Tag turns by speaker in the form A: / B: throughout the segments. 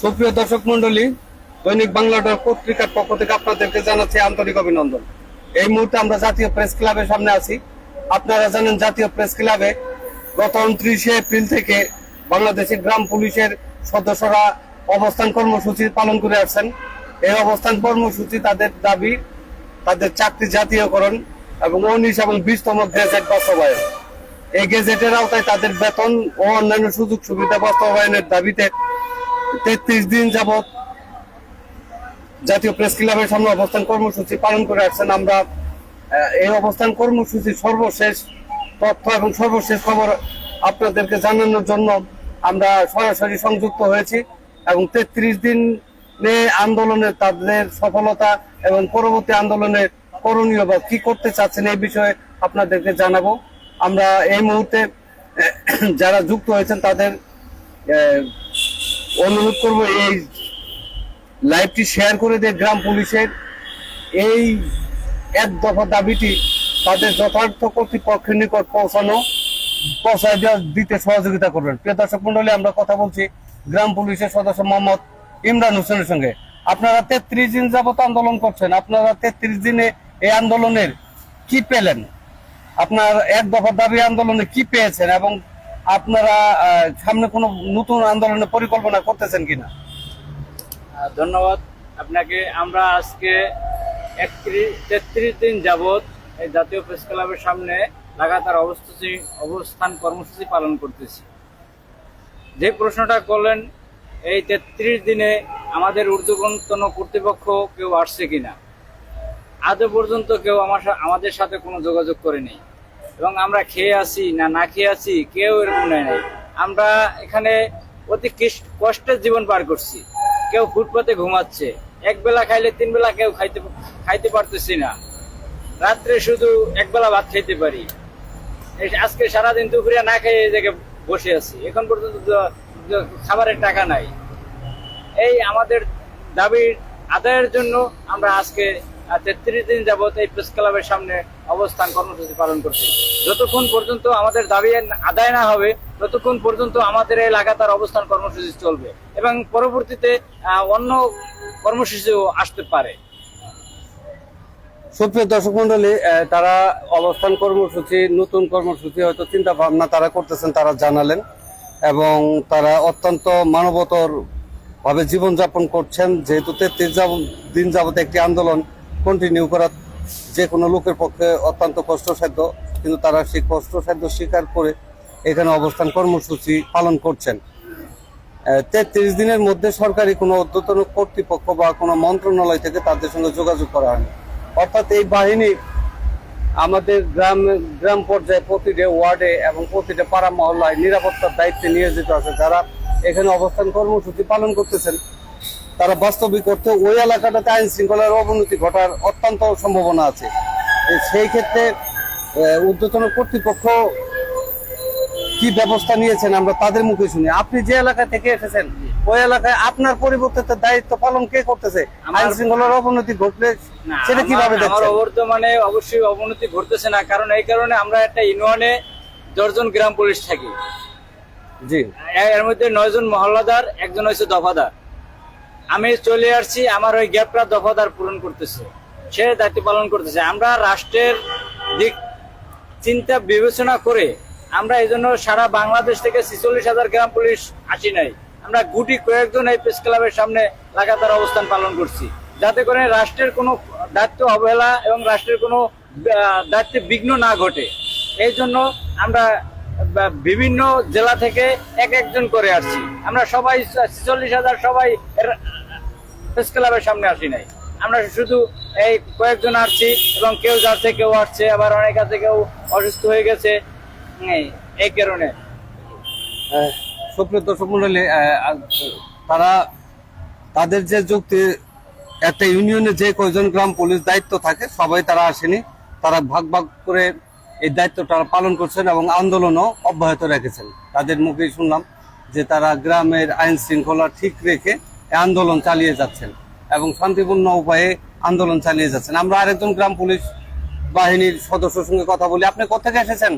A: সুপ্রিয় দর্শক মন্ডলী দৈনিক বাংলাদেশ পত্রিকার পক্ষ থেকে আপনাদেরকে জানাচ্ছি আন্তরিক অভিনন্দন। এই মুহূর্তে আমরা জাতীয় প্রেস ক্লাবের সামনে আছি। আপনারা জানেন জাতীয় প্রেস ক্লাবে গত উনত্রিশে এপ্রিল থেকে বাংলাদেশের গ্রাম পুলিশের সদস্যরা অবস্থান কর্মসূচি পালন করে আসছেন। এই অবস্থান কর্মসূচি তাদের দাবি, তাদের চাকরি জাতীয়করণ এবং উনিশ এবং বিশতম গ্রেজেট বাস্তবায়ন। এই গেজেটের আওতায় তাদের বেতন ও অন্যান্য সুযোগ সুবিধা বাস্তবায়নের দাবিতে তেত্রিশ দিন যাবৎ জাতীয় প্রেস ক্লাবের সামনে অবস্থান কর্মসূচি পালন করে আসছেন আমরা। এই অবস্থান কর্মসূচি সর্বশেষ তথ্য এবং সর্বশেষ খবর আপনাদেরকে জানানোর জন্য আমরা সরাসরি সংযুক্ত হয়েছি এবং তেত্রিশ দিন আন্দোলনে তাদের সফলতা এবং পরবর্তী আন্দোলনে করণীয় বা কি করতে চাচ্ছেন এই বিষয়ে আপনাদেরকে জানাব। আমরা এই মুহূর্তে যারা যুক্ত হয়েছেন তাদের অনুরোধ করব এই লাইভটি শেয়ার করে দিয়ে গ্রাম পুলিশের। এই এক দফা দাবিটি তাদের যথার্থ কর্তৃপক্ষের নিকট পৌঁছানো। পৌঁছায় দিতে সহযোগিতা করবেন। প্রিয় দর্শক মন্ডলী আমরা কথা বলছি গ্রাম পুলিশের সদস্য মোহাম্মদ ইমরান হোসেনের সঙ্গে। আপনারা তেত্রিশ দিন যাবত আন্দোলন করছেন। আপনারা তেত্রিশ দিনে এই আন্দোলনের কি পেলেন? আপনার এক দফা দাবি আন্দোলনে কি পেয়েছেন এবং আপনারা সামনে কোনো নতুন আন্দোলনের পরিকল্পনা করতেছেন কিনা?
B: ধন্যবাদ। আপনাকে আমরা আজকে একত্রিশ তেত্রিশ দিন যাবৎ এই জাতীয় প্রেস ক্লাবের সামনে লাগাতার অবস্থি অবস্থান কর্মসূচি পালন করতেছি। যে প্রশ্নটা করলেন, এই তেত্রিশ দিনে আমাদের ঊর্ধ্বতন কর্তৃপক্ষ কেউ আসছে কিনা? আজও পর্যন্ত কেউ আমার আমাদের সাথে কোনো যোগাযোগ করেনি। এবং আমরা খেয়ে আসি না না খেয়ে আসি, কেউ এরকম নেয় নাই। আমরা এখানে অতি কষ্টের জীবন পার করছি। কেউ ফুটপাতে ঘুমাচ্ছে, এক বেলা খাইলে তিন বেলা কেউ খাইতে খাইতে পারতেছি না। রাত্রে শুধু এক বেলা ভাত খাইতে পারি। আজকে সারাদিন দুপুরে না খেয়ে এই জায়গায় বসে আছি। এখন পর্যন্ত খাবারের টাকা নাই। এই আমাদের দাবির আদায়ের জন্য আমরা আজকে তেত্রিশ দিন যাবত এই প্রেস ক্লাবের সামনে অবস্থান কর্মসূচি পালন করছি। যতক্ষণ পর্যন্ত আমাদের দাবি আদায় না হবে, ততক্ষণ পর্যন্ত আমাদের এই লাগাতার অবস্থান কর্মসূচি চলবে এবং পরবর্তীতে অন্য কর্মসূচিও আসতে পারে।
A: সুপ্রিয় দর্শক মন্ডলী তারা অবস্থান কর্মসূচি, নতুন কর্মসূচি হয়তো চিন্তা ভাবনা তারা করতেছেন, তারা জানালেন এবং তারা অত্যন্ত মানবতর ভাবে জীবনযাপন করছেন। যেহেতু তেত্রিশ দিন যাবত একটি আন্দোলন কন্টিনিউ করা যে কোনো লোকের পক্ষে অত্যন্ত কষ্টসাধ্য, কিন্তু তারা সেই কষ্টসাধ্য স্বীকার করে এখানে অবস্থান কর্মসূচি পালন করছেন। তেত্রিশ দিনের মধ্যে সরকারি কোনো ঊর্ধ্বতন কর্তৃপক্ষ বা কোনো মন্ত্রণালয় থেকে তাদের সঙ্গে যোগাযোগ করা হয়নি। অর্থাৎ এই বাহিনী আমাদের গ্রাম গ্রাম পর্যায়ে প্রতিটা ওয়ার্ডে এবং প্রতিটা পাড়া মহল্লায় নিরাপত্তার দায়িত্বে নিয়োজিত আছে। যারা এখানে অবস্থান কর্মসূচি পালন করতেছেন তারা বাস্তবিক অর্থে ওই এলাকাটাতে আইন শৃঙ্খলার অবনতি ঘটার অত্যন্ত সম্ভাবনা আছে। সেই ক্ষেত্রে ঊর্ধ্বতন কর্তৃপক্ষ কি ব্যবস্থা নিয়েছেন আমরা তাদের মুখে শুনি। আপনি যে এলাকা থেকে এসেছেন ওই এলাকায় আপনার পরিবর্তিত দায়িত্ব পালন কে করতেছে? আইন শৃঙ্খলার অবনতি ঘটলে সেটা কীভাবে দেখছেন?
B: অবর্তমানে অবশ্যই অবনতি ঘটতেছে না কারণ এই কারণে আমরা একটা ইউনিয়নে দশজন গ্রাম পুলিশ থাকি।
A: জি।
B: এর মধ্যে নয়জন মহল্লাদার একজন হয়েছে দফাদার। আমি চলে আসছি, আমার ওই গ্যাপটা দফাদার পূরণ করতেছে। সে দায়িত্ব পালন করতেছে। আমরা রাষ্ট্রের দিক চিন্তা বিবেচনা করে আমরা এই জন্য সারা বাংলাদেশ থেকে ছিচল্লিশ হাজার গ্রাম পুলিশ আসি নাই। আমরা গুটি কয়েকজন এই প্রেস ক্লাবের সামনে লাগাতার অবস্থান পালন করছি। যাতে করে রাষ্ট্রের কোনো দায়িত্ব অবহেলা এবং রাষ্ট্রের কোনো দায়িত্বে বিঘ্ন না ঘটে। এই জন্য আমরা বিভিন্ন জেলা থেকে এক একজন করে আসছি। আমরা সবাই চল্লিশ হাজার সবাই প্রেস ক্লাবের সামনে আসি নাই। আমরা শুধু এই কয়েকজন আসছি এবং কেউ যাচ্ছে, কেউ আসছে, আবার অনেক আছে, কেউ অসুস্থ হয়ে গেছে। এই- কারণে।
A: সুপ্রিয় দর্শক মন্ডলী তারা তাদের যে যুক্তি, একটা ইউনিয়নে যে কয়জন গ্রাম পুলিশ দায়িত্ব থাকে, সবাই তারা আসেনি। তারা ভাগ ভাগ করে এই দায়িত্ব তারা পালন করছেন এবং আন্দোলনও অব্যাহত রেখেছেন। তাদের মুখেই শুনলাম যে তারা গ্রামের আইন শৃঙ্খলা ঠিক রেখে আন্দোলন চালিয়ে যাচ্ছেন এবং শান্তিপূর্ণ উপায়ে আন্দোলন চালিয়ে যাচ্ছেন। আমরা আরেকজন গ্রাম পুলিশ বাহিনীর সদস্যর সঙ্গে কথা বলি। আপনি কোথেকে এসেছেন?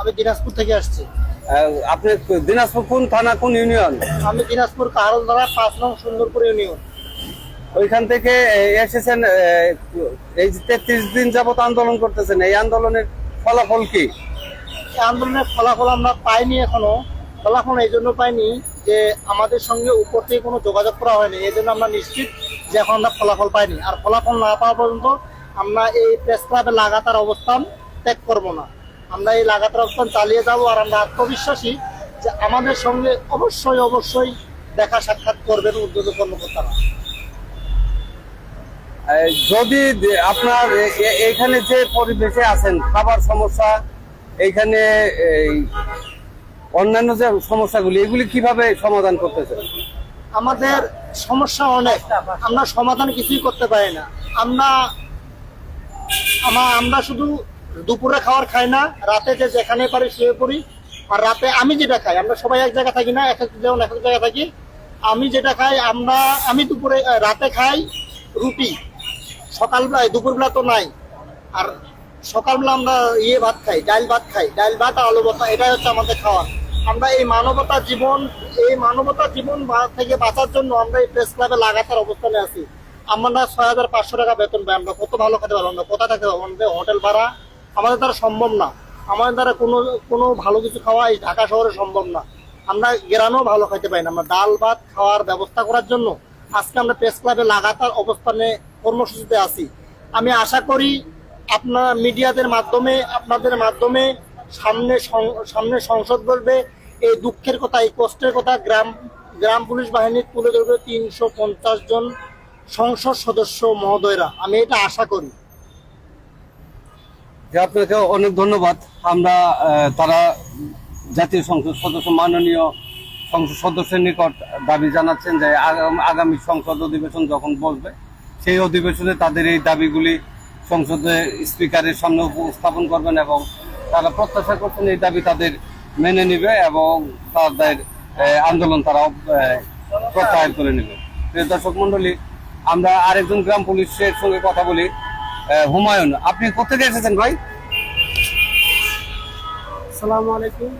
C: আমি দিনাজপুর থেকে আসছি।
A: আপনি দিনাজপুর কোন থানা কোন ইউনিয়ন?
C: আমি দিনাজপুর কাহারলধারা পাঁচ নং সুন্দরপুর ইউনিয়ন।
A: ওইখান থেকে এসেছেন এই যে তেত্রিশ দিন যাবত আন্দোলন করতেছেন। এই আন্দোলনের ফলাফল কি?
C: আন্দোলনের ফলাফল আমরা পাইনি এখনও। ফলাফল এই জন্য পাইনি যে আমাদের সঙ্গে উপর থেকে কোনো যোগাযোগ করা হয়নি। এই জন্য আমরা নিশ্চিত যে এখন আমরা ফলাফল পাইনি। আর ফলাফল না পাওয়া পর্যন্ত আমরা এই প্রেস ক্লাবে লাগাতার অবস্থান ত্যাগ করব না। আমরা এই লাগাতার অবস্থান চালিয়ে যাব আর আমরা আত্মবিশ্বাসী যে আমাদের সঙ্গে অবশ্যই অবশ্যই দেখা সাক্ষাৎ করবেন উদ্যোগ কর্মকর্তারা।
A: যদি আপনার এ- এ- এইখানে যে পরিবেশে আছেন খাবার সমস্যা এইখানে এই, অন্যান্য যে সমস্যাগুলি এগুলি কীভাবে সমাধান করতেছেন?
C: আমাদের সমস্যা অনেক। আমরা সমাধান কিছুই করতে পারি না। আমরা আমা- আমরা শুধু দুপুরে খাবার খাই না রাতে যে যেখানে পারি শুয়ে পড়ি। আর রাতে আমি যেটা খাই আমরা সবাই এক জায়গায় থাকি না এক এক যেমন এক এক জায়গায় থাকি। আমি যেটা খাই আমরা আমি দুপুরে রাতে খাই রুটি। সকালবেলা দুপুরবেলা তো নাই। আর সকালবেলা আমরা ইয়ে ভাত খাই, ডাল ভাত খাই। ডাল ভাত, আলু ভাত এটাই হচ্ছে আমাদের খাওয়া। আমরা এই মানবতা জীবন, এই মানবতা জীবন থেকে বাঁচার জন্য আমরা এই প্রেস ক্লাবে লাগাতার অবস্থানে আছি। আমরা ছয় হাজার পাঁচশো টাকা বেতন পাই, আমরা কত ভালো খেতে পারব, আমরা কোথায় থাকতে পারব, আমাদের হোটেল ভাড়া আমাদের দ্বারা সম্ভব না। আমাদের দ্বারা কোনো কোনো ভালো কিছু খাওয়া এই ঢাকা শহরে সম্ভব না। আমরা গ্রামেও ভালো খাইতে পাই না। আমরা ডাল ভাত খাওয়ার ব্যবস্থা করার জন্য আজকে আমরা প্রেস ক্লাবে লাগাতার অবস্থানে কর্মসূচিতে আছি। আমি আশা করি আপনার মিডিয়াদের মাধ্যমে, আপনাদের মাধ্যমে সামনে সামনে সংসদ বলবে এই দুঃখের কথা, এই কষ্টের কথা গ্রাম গ্রাম পুলিশ বাহিনী তুলে ধরবে তিনশো পঞ্চাশ জন সংসদ সদস্য মহোদয়রা। আমি এটা আশা করি।
A: আপনাকে অনেক ধন্যবাদ। আমরা তারা জাতীয় সংসদ সদস্য, মাননীয় সংসদ সদস্যের নিকট দাবি জানাচ্ছেন যে আগামী সংসদ অধিবেশন যখন বসবে সেই অধিবেশনে তাদের এই দাবিগুলি সংসদে স্পিকারের সামনে উপস্থাপন করবেন এবং তারা প্রত্যাশা করছেন এই দাবি তাদের মেনে নেবে এবং তাদের আন্দোলন তারা প্রত্যাহার করে নেবে। প্রিয় দর্শক মন্ডলী আমরা আরেকজন গ্রাম পুলিশের সঙ্গে কথা বলি হুমায়ুন। আপনি কোথেকে এসেছেন ভাই?
C: আসসালামু আলাইকুম।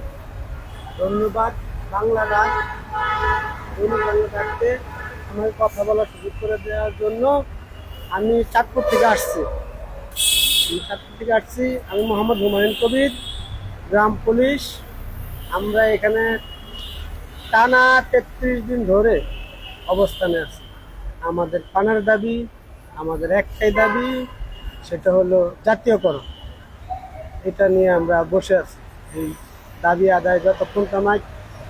C: ধন্যবাদ। বাংলা দৈনিক বাংলা ডাকতে আমাকে কথা বলার সুযোগ করে দেওয়ার জন্য আমি চাঁদপুর থেকে আসছি। আমি চাঁদপুর থেকে আসছি। আমি মোহাম্মদ হুমায়ুন কবির, গ্রাম পুলিশ। আমরা এখানে টানা তেত্রিশ দিন ধরে অবস্থানে আছি। আমাদের পানার দাবি, আমাদের একটাই দাবি, সেটা হলো জাতীয়করণ। এটা নিয়ে আমরা বসে আছি। এই দাবি আদায় যতক্ষণ সময়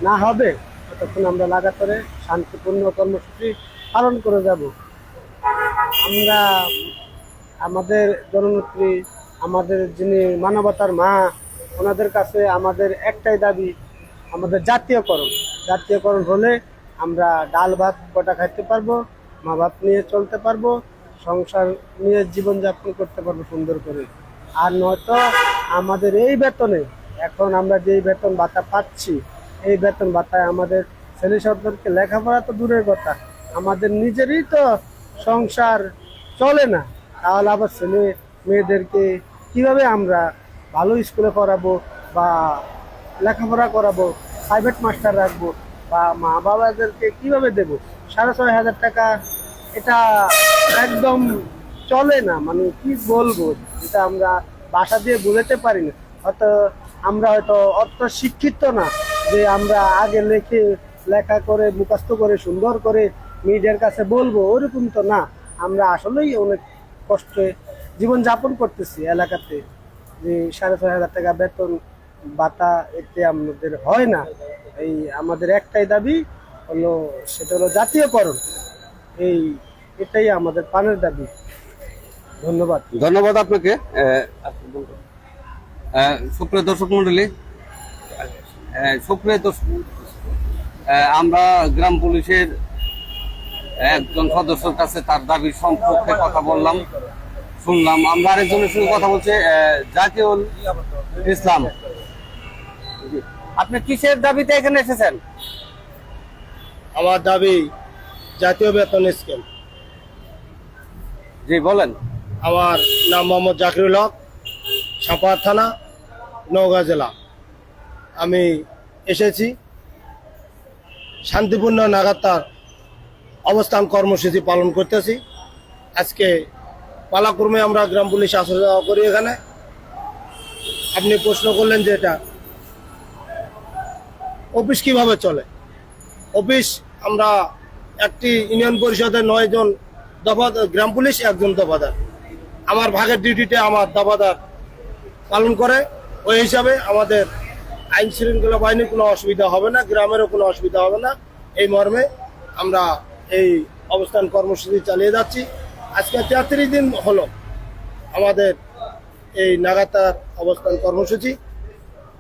C: না হবে, ততক্ষণ আমরা লাগাতারে শান্তিপূর্ণ কর্মসূচি পালন করে যাব। আমরা আমাদের জননেত্রী, আমাদের যিনি মানবতার মা, ওনাদের কাছে আমাদের একটাই দাবি, আমাদের জাতীয়করণ। জাতীয়করণ হলে আমরা ডাল ভাত কটা খাইতে পারব, মা বাপ নিয়ে চলতে পারব, সংসার নিয়ে জীবনযাপন করতে পারব সুন্দর করে। আর নয়তো আমাদের এই বেতনে, এখন আমরা যেই বেতন ভাতা পাচ্ছি, এই বেতন ভাতায় আমাদের ছেলে সন্তানকে লেখাপড়া তো দূরের কথা, আমাদের নিজেরই তো সংসার চলে না, তাহলে আবার ছেলে মেয়েদেরকে কীভাবে আমরা ভালো স্কুলে পড়াবো বা লেখাপড়া করাবো প্রাইভেট মাস্টার রাখব, বা মা বাবাদেরকে কীভাবে দেব? সাড়ে ছয় হাজার টাকা, এটা একদম চলে না মানে কি বলব? এটা আমরা বাসা দিয়ে বোঝাতে পারি না। হয়তো আমরা হয়তো অত শিক্ষিত না যে আমরা আগে লেখে, লেখা করে, মুখস্থ করে, সুন্দর করে মিডিয়ার কাছে বলব, ওরকম তো না। আমরা আসলেই অনেক কষ্টে জীবন যাপন করতেছি এলাকাতে। যে সাড়ে ছয় হাজার টাকা বেতন বাতা এতে আমাদের হয় না। এই আমাদের একটাই দাবি হলো, সেটা হলো জাতীয়করণ। এই, এটাই আমাদের পানের দাবি। ধন্যবাদ।
A: ধন্যবাদ আপনাকে। সুপ্রিয় দর্শক মন্ডলী সুপ্রিয় দর্শক আমরা গ্রাম পুলিশের একজন সদস্যের কাছে তার দাবি সম্পর্কে কথা বললাম শুনলাম। আমরা আরেকজনের সঙ্গে কথা বলছি জাকিউল ইসলাম। আপনি কিসের দাবিতে এখানে এসেছেন?
C: আমার দাবি জাতীয় বেতন স্কিম।
A: জি বলেন।
C: আমার নাম মোহাম্মদ জাকিরুল হক সাপাহার থানা নওগাঁ জেলা। আমি
D: এসেছি শান্তিপূর্ণ নাগাতার অবস্থান কর্মসূচি পালন করতেছি। আজকে পালাক্রমে আমরা গ্রাম পুলিশ আসা যাওয়া করি এখানে। আপনি প্রশ্ন করলেন যে এটা অফিস কীভাবে চলে? অফিস আমরা একটি ইউনিয়ন পরিষদের নয় জন দফাদার, গ্রাম পুলিশ একজন দফাদার। আমার ভাগের ডিউটিতে আমার দফাদার পালন করে। ওই হিসাবে আমাদের আইন শৃঙ্খলা বাহিনীর কোনো অসুবিধা হবে না, গ্রামেরও কোনো অসুবিধা হবে না। এই মর্মে আমরা এই অবস্থান কর্মসূচি চালিয়ে যাচ্ছি। আজকে তেত্রিশ দিন হলো আমাদের এই নাগাতার অবস্থান কর্মসূচি।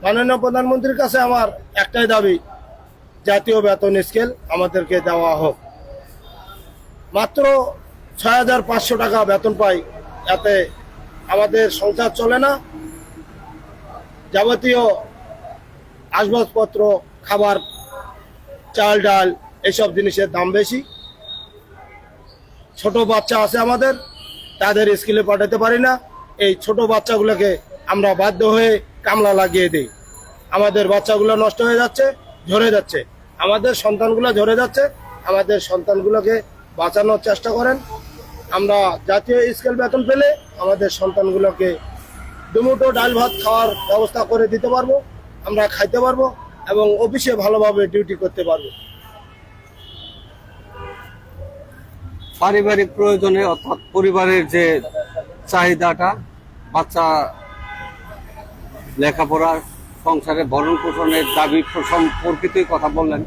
D: মাননীয় প্রধানমন্ত্রীর কাছে আমার একটাই দাবি, জাতীয় বেতন স্কেল আমাদেরকে দেওয়া হোক। মাত্র ছয় হাজার পাঁচশো টাকা বেতন পাই এতে আমাদের সংসার চলে না। যাবতীয় আসবাবপত্র, খাবার, চাল, ডাল, এসব জিনিসের দাম বেশি। ছোট বাচ্চা আছে আমাদের, তাদের স্কুলে পাঠাতে পারি না। এই ছোট বাচ্চাগুলোকে আমরা বাধ্য হয়ে কামলা লাগিয়ে দিই। আমাদের বাচ্চাগুলো নষ্ট হয়ে যাচ্ছে, ঝরে যাচ্ছে। আমাদের সন্তানগুলো ঝরে যাচ্ছে, আমাদের সন্তানগুলোকে বাঁচানোর চেষ্টা করেন। আমরা জাতীয় স্কেল বেতন পেলে আমাদের সন্তানগুলোকে দুমুটো ডাল ভাত খাওয়ার ব্যবস্থা করে দিতে পারব, আমরা খাইতে পারব এবং অফিসে ভালোভাবে ডিউটি করতে পারব।
A: পারিবারিক প্রয়োজনে অর্থাৎ পরিবারের যে চাহিদাটা, বাচ্চা লেখাপড়া, সংসারে ভরণ পোষণের দাবি সম্পর্কিতই কথা বললেন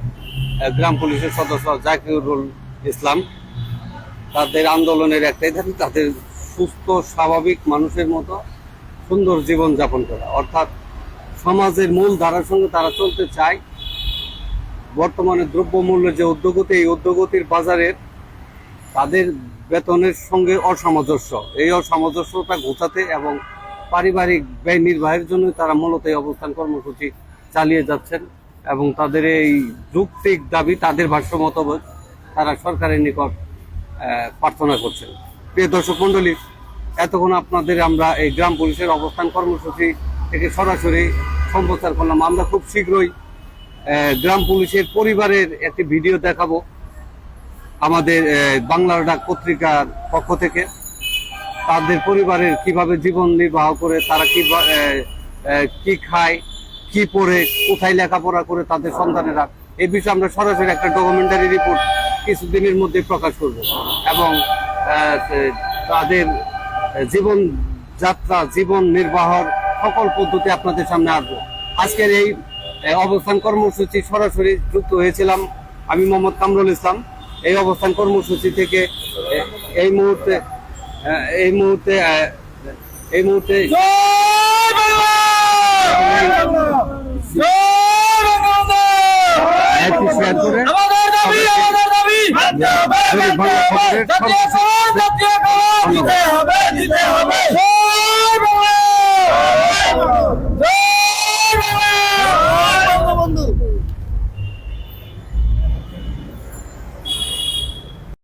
A: গ্রাম পুলিশের সদস্য জাকিরুল ইসলাম। তাদের আন্দোলনের একটাই দাবি তাদের সুস্থ, স্বাভাবিক মানুষের মতো সুন্দর জীবন যাপন করা। অর্থাৎ সমাজের মূল ধারার সঙ্গে তারা চলতে চায়। বর্তমানে দ্রব্যমূল্যের যে উদ্যোগতি, এই উদ্যোগতির বাজারের তাদের বেতনের সঙ্গে অসামঞ্জস্য। এই অসামঞ্জস্যতা ঘোচাতে এবং পারিবারিক ব্যয় নির্বাহের জন্য তারা মূলত এই অবস্থান কর্মসূচি চালিয়ে যাচ্ছেন এবং তাদের এই যুক্তিক দাবি তাদের ভাষ্য মতবোধ তারা সরকারের নিকট প্রার্থনা করছেন। প্রিয় দর্শক মন্ডলী এতক্ষণ আপনাদের আমরা এই গ্রাম পুলিশের অবস্থান কর্মসূচি থেকে সরাসরি সম্প্রচার করলাম। আমরা খুব শীঘ্রই গ্রাম পুলিশের পরিবারের একটি ভিডিও দেখাবো। আমাদের বাংলার ডাক পত্রিকার পক্ষ থেকে তাদের পরিবারের কীভাবে জীবন নির্বাহ করে, তারা কি কি খায়, কি পড়ে, কোথায় লেখাপড়া করে তাদের সন্তানেরা এই বিষয়ে আমরা সরাসরি একটা ডকুমেন্টারি রিপোর্ট কিছুদিনের মধ্যে প্রকাশ করব। এবং তাদের জীবন যাত্রা, জীবন নির্বাহর সকল পদ্ধতি আপনাদের সামনে আসব। আজকের এই অবস্থান কর্মসূচি সরাসরি যুক্ত হয়েছিলাম আমি মোহাম্মদ কামরুল ইসলাম। এই অবস্থান কর্মসূচি থেকে এই মুহূর্তে এই মুহূর্তে এই মুহূর্তে একটু শেয়ার